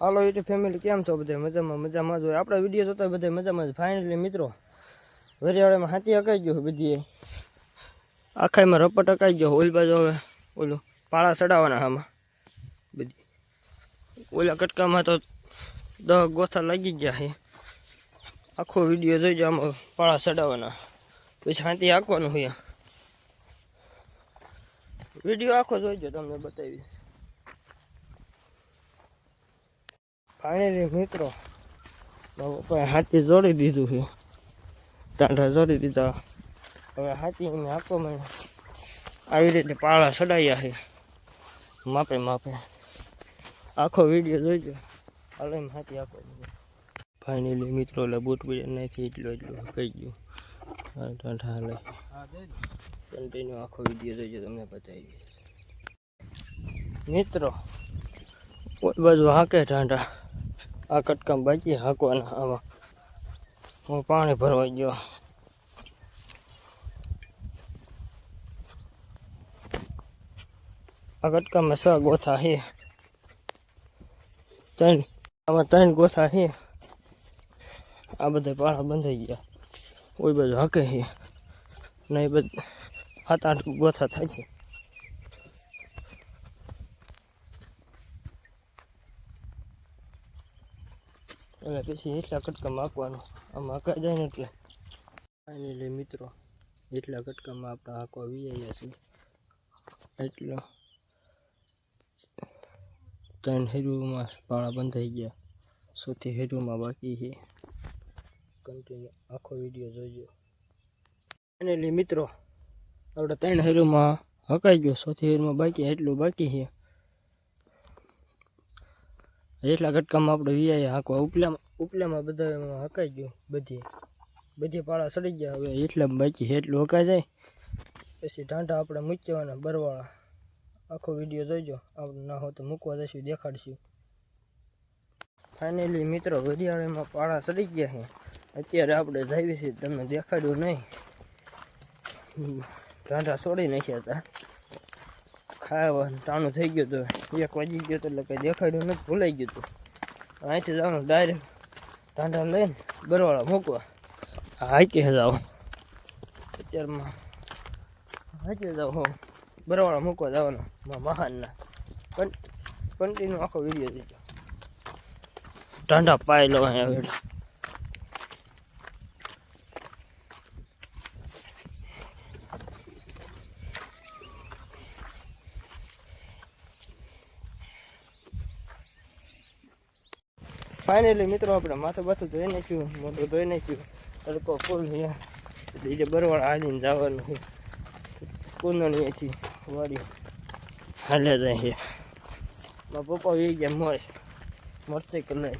હાલો YouTube family કેમ છો બધા? મજામાં મજામાં જ હોય. આપણા વીડિયો જોતા બધા મજામાં જ. ફાઇનલી મિત્રો, વરિયાળામાં હાથી અકાઈ ગયો બધી. આખાઈમાં રપટ અકાઈ ગયો. ઓલ બાજુ હવે, ઓલું પાળા ચડાવવાના આમાં. બધી. ઓલા કટકામાં તો દહ ગોથા લાગી ગયા છે. આખો વીડિયો જોઈ જોઈજો આમાં પાળા ચડાવવાના. પછી હાથી હાંકવાનું હોય વીડિયો આખો જોઈજો તમને બતાવી. ફાઇનલી મિત્રો. પપ્પાએ હાથી જોડી દીધું છે. ટાંઢા જોડી દીધા. હવે હાથી એને આખો મને આવી રીતે પાળા સડાયા છે. માપે માપે. આખો વીડિયો જોઈજો. એમ હાથી આખો ફાઇનલી મિત્રો એટલે બૂટ બૂટ નાખી એટલું એટલું કહી ગયું. ટાંઠા હાલે. કન્ટિન્યુ આખો વીડિયો જોઈજો, તમને બતાવી મિત્રો, કોઈ બાજુ હાકે ટાંઢા. આ કટકામ બાકી હાંકવાના આમાં. હું પાણી ભરવા ગયો. આ કટકામાં છ ગોથા છે ત્રણ, આમાં ત્રણ ગોથા છે આ બધા પાળા બંધાઈ ગયા. કોઈ બધું હાકે છે ને એ બધા સાત આઠ ગોથા થાય છે. એટલે પછી એટલા કટકા હાંકવાનું આ હાંકાઈ જાય ને એટલે. ફાઇનલી મિત્રો, એટલા કટકામાં આપણે હાંકવા વીઆયા છીએ. એટલો ત્રણ હેરુમાં પાળા બંધાઈ ગયા. સૌથી હેરુમાં બાકી છે. કન્ટિન્યુ આખો વીડિયો જોઈજો ફાઇનલી મિત્રો, આપણે ત્રણ હેરુમાં હકાઈ ગયો. સૌથી હેરુમાં બાકી એટલું બાકી છે. એટલા ઘટકામાં આપણે વીઆઈ હાંકવા, ઉપલામાં ઉપલામાં બધા હકાઈ ગયું, બધી. બધી પાળા સડી ગયા, હવે એટલા બાકી એટલું હકાઈ જાય. પછી ઢાંઢા આપણે મૂકવાના, બરવાળા. આખો વીડિયો જોઈજો, આપણે ના હોય તો મૂકવા જઈશું, દેખાડશું. ફાઇનલી મિત્રો, ઘડિયાળમાં પાળા સડી ગયા છે. અત્યારે આપણે જઈએ છીએ તમને દેખાડ્યું નહીં. ઢાંઢા છોડી નાખ્યા હતા. ખાવા ટાણું થઈ ગયું હતું એક વાગી ગયો તો એટલે કંઈ દેખાડ્યું નથી, ભૂલાઈ ગયું હતું અહીંથી જવાનું ડાયરેક્ટ ટાંટા લઈને બરવાળા મૂકવા. હાઈકે જાઓ અત્યારમાં હાઈકે જાઓ હો. બરવાળા મૂકવા જવાનો મહાનના. કન્ટિન્યુ આખો વીડિયો દીધો ટાંડા પાય લો અહીંયા ફાઇનલી મિત્રો, આપણે માથું બાથું ધોઈ નાખ્યું, મોઢું ધોઈ નાખ્યું. તડકો ફૂલ છે. એટલે જે બરવાળા જવાનું છે. કુંદણી અહીંથી વાડી હાલે જાય છે મારા પપ્પા વી ગયા મોય મોટરસાઇકલ લઈ.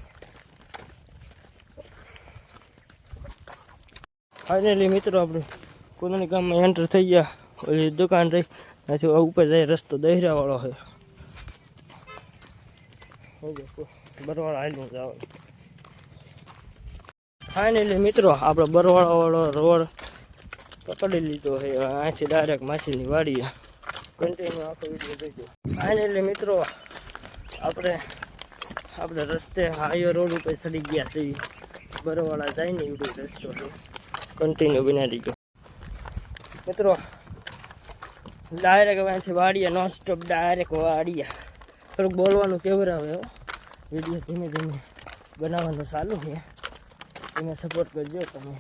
ફાઇનલી મિત્રો, આપણે કુંદણી ગામમાં એન્ટર થઈ ગયા. ઓલી દુકાન રહી. ત્યાંથી ઉપર જાય રસ્તો દહેરાવાળો છે. બરવાળા હાલીને જવાનું ફાઇનલી મિત્રો, આપણે બરવાળાવાળો રોડ પકડી લીધો છે. અહીંથી ડાયરેક્ટ માછીની વાડીએ. કન્ટિન્યુ આખો વીડિયો જોઈજો ફાઇનલી મિત્રો, આપણે આપણે રસ્તે હાઈવે રોડ ઉપર ચડી ગયા છીએ. બરવાળા જાય ને એવડો રસ્તો કન્ટિન્યુ બનાવી દીધો મિત્રો ડાયરેક્ટ અહીંથી વાડીએ નોન સ્ટોપ ડાયરેક્ટ વાડીએ. થોડુંક બોલવાનું કેવું હો. વીડિયો ધીમે ધીમે બનાવવાનું ચાલુ છે. તમે સપોર્ટ કરજો તમે.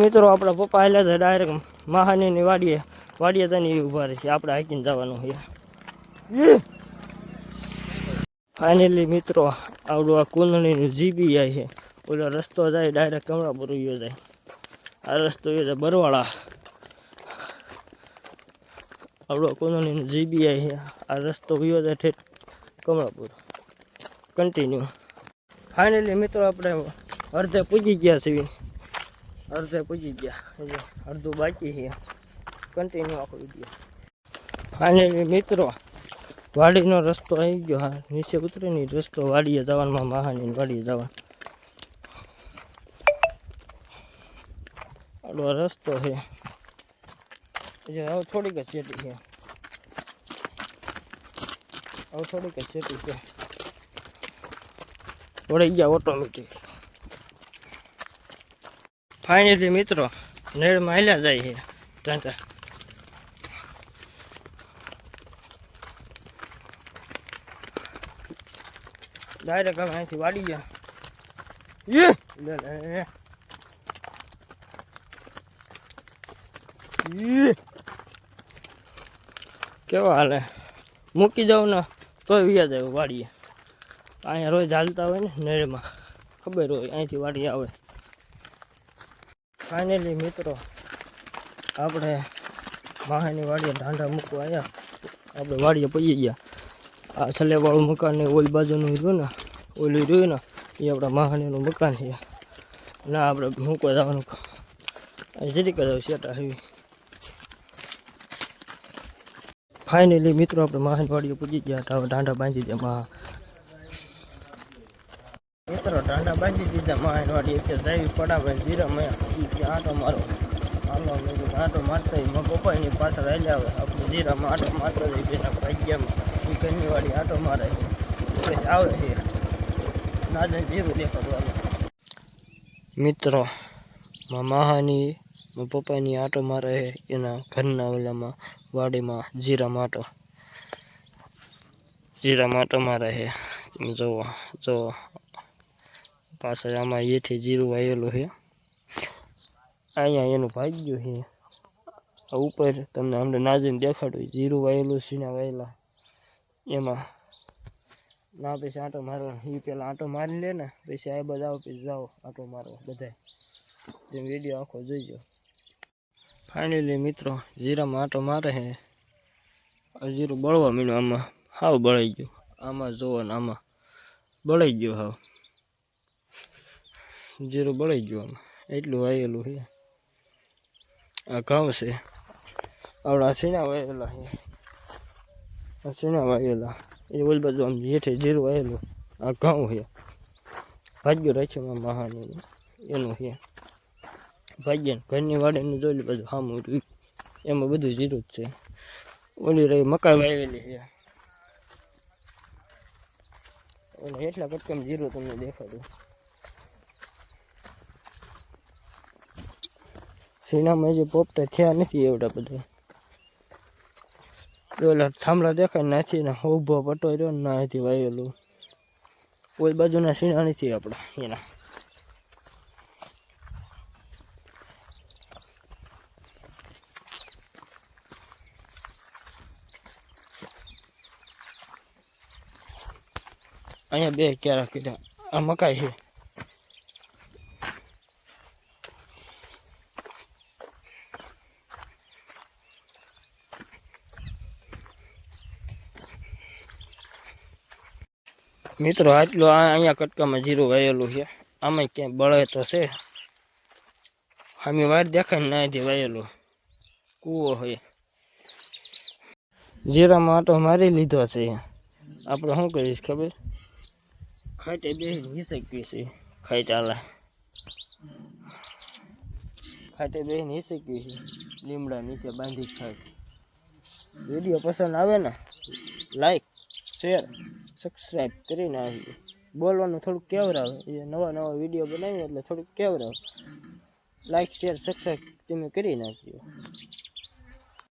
મિત્રો, આપણા પપ્પા આવેલા છે ડાયરેક્ટ મહાનીની વાડીએ. વાડીએ તને ઊભા રહેશે. આપણે હાકીને જવાનું છે. ફાઇનલી મિત્રો, આવડું આ કુંદણીનું જીબી આવી છે. ઓલો રસ્તો જાય ડાયરેક્ટ કમળાપુર ગયો જાય. આ રસ્તો ગયો જાય બરવાળા. આવડો કુંદણીનું જીબી આવી છે. આ રસ્તો ગયો જાય ઠેઠ કમળાપુર. કન્ટિન્યુ ફાઇનલી મિત્રો આપણે અડધે પૂજી ગયા છીએ. અડધે પૂજી ગયા. હજી અડધું બાકી છે. કન્ટિન્યુ આખો વીડિયો ફાઇનલી મિત્રો, વાડીનો રસ્તો આવી ગયો હા. નીચે ઉતરીને રસ્તો વાડીએ જવામાં મહાની વાડીએ જવાનો. આડો રસ્તો છે. હજી હવે થોડીક જ સેટી છે. હવે થોડીક જ સેટી છે વળી ગયા ઓટોમેટિક ફાઇનલી મિત્રો, નેળમાં હાલ્યા જાય છે ટાંટા ડાયરેક્ટ અમે અહીંથી વાડી ગયા. કેવા હાલે? મૂકી દઉં ને. તોય વ્યા જાય વાડીએ. અહીંયા રોજ હાલતા હોય ને નેરમાં ખબર હોય, અહીંથી વાડી આવે. ફાઇનલી મિત્રો, આપણે માહાની વાડીએ ઢાંઢા મૂકવા આવ્યા આપણે વાડીએ પડી ગયા. આ છલેવાળું મકાન ને ઓલી બાજુનું રહ્યું ને, ઓલું રહ્યું ને, એ આપણા મહાનીનું મકાન છે. ના, આપણે મૂકવા જવાનું. જરીક કદાચ સેટા આવી. ફાઇનલી મિત્રો, આપણે મહાનવાડીએ પૂજી ગયા હતા. હવે બાંધી દે મિત્રો ઢાંડા બાંધી દીધા મહાનવાડી અત્યારે જાવી પડાવે ધીરે મેં ત્યાં આટો મારો. હાલો આટો મારતા મેં પપ્પાની પાછળ હાલ્યા આવે આપણે જીરામાં આટો મારતો જઈ પેલા ભાગ્યામાં. એ ઘરની આટો મારે આવે છે. ના જઈને જીરું દેખાડવાનું. મિત્રો મહાની પપ્પાની આટો મારે એના ઘરના ઓલામાં, વાડીમાં, જીરા માટો. જીરા માટો મારે છે. તમે જુઓ જો પાછળ આમાં એથી જીરું વાયેલું છે. અહીંયા એનું ભાગ્યું છે. આ ઉપર તમને અમને નાજીને દેખાડ્યું જીરું વાયેલું સીના વાયેલા. એમાં ના, પછી આંટો મારો એ પેલા આંટો મારી લે ને, પછી આ બધા પછી જાઓ, આંટો મારો, બધાય. જેમ વીડિયો આખો જોઈજો ફાઇનલી મિત્રો જીરામાં આટો મારે છે જીરું બળવા મીનું આમાં હાવ બળાઈ ગયું. આમાં જુઓ ને આમાં બળાઈ ગયું હાવ. જીરું બળાઈ ગયું આમાં. એટલું વાયેલું છે આ ઘઉં છે. આપણા સીણા વાયેલા છે સીણા વાયેલા. એ ઓલી બાજુ આમ જેઠે જીરું વાયેલું. આ ઘઉં છે ભાગ્યો રાખ્યો મહાનું. એનું છે ભાગ્ય ઘરની વાડીનું જોઈ લે બધું સામું રહ્યું. એમાં બધું જીરું જ છે. ઓલી રહી મકાઈ વાવેલી છે. એટલે એટલા કટકામ જીરું તમને દેખાડું. સીનામાં જે પોપટા થયા નથી એવડા બધા. ઓલા થાંભલા દેખાય નાથી ને ઊભો પટો રહ્યો નાથી વાયેલું કોઈ બાજુના સીના નથી આપણા, એના. અહીંયા બે ક્યારા કીધા. આ મકાઈ છે. મિત્રો, આટલું આ અહીંયા કટકામાં જીરું વાયેલું છે. આમાં ક્યાંય બળે તો છે. આમી વાર દેખાય ના જે વાયેલું. કૂવો હોય. જીરામાં આટો મારી લીધો છે. આપણે શું કરીશ ખબર? ખાટે બે હિસકવી છે ખાઈટ આલા ખાટે બે હિસકવી છે લીમડા નીચે બાંધી ખાય વીડિયો પસંદ આવે ને લાઈક શેર સબસ્ક્રાઈબ કરી નાખજો બોલવાનું થોડુંક કેવરાવે એ નવા નવા વીડિયો બનાવીએ એટલે થોડુંક કેવરાવે લાઈક શેર સબસ્ક્રાઈબ તમે કરી નાખજો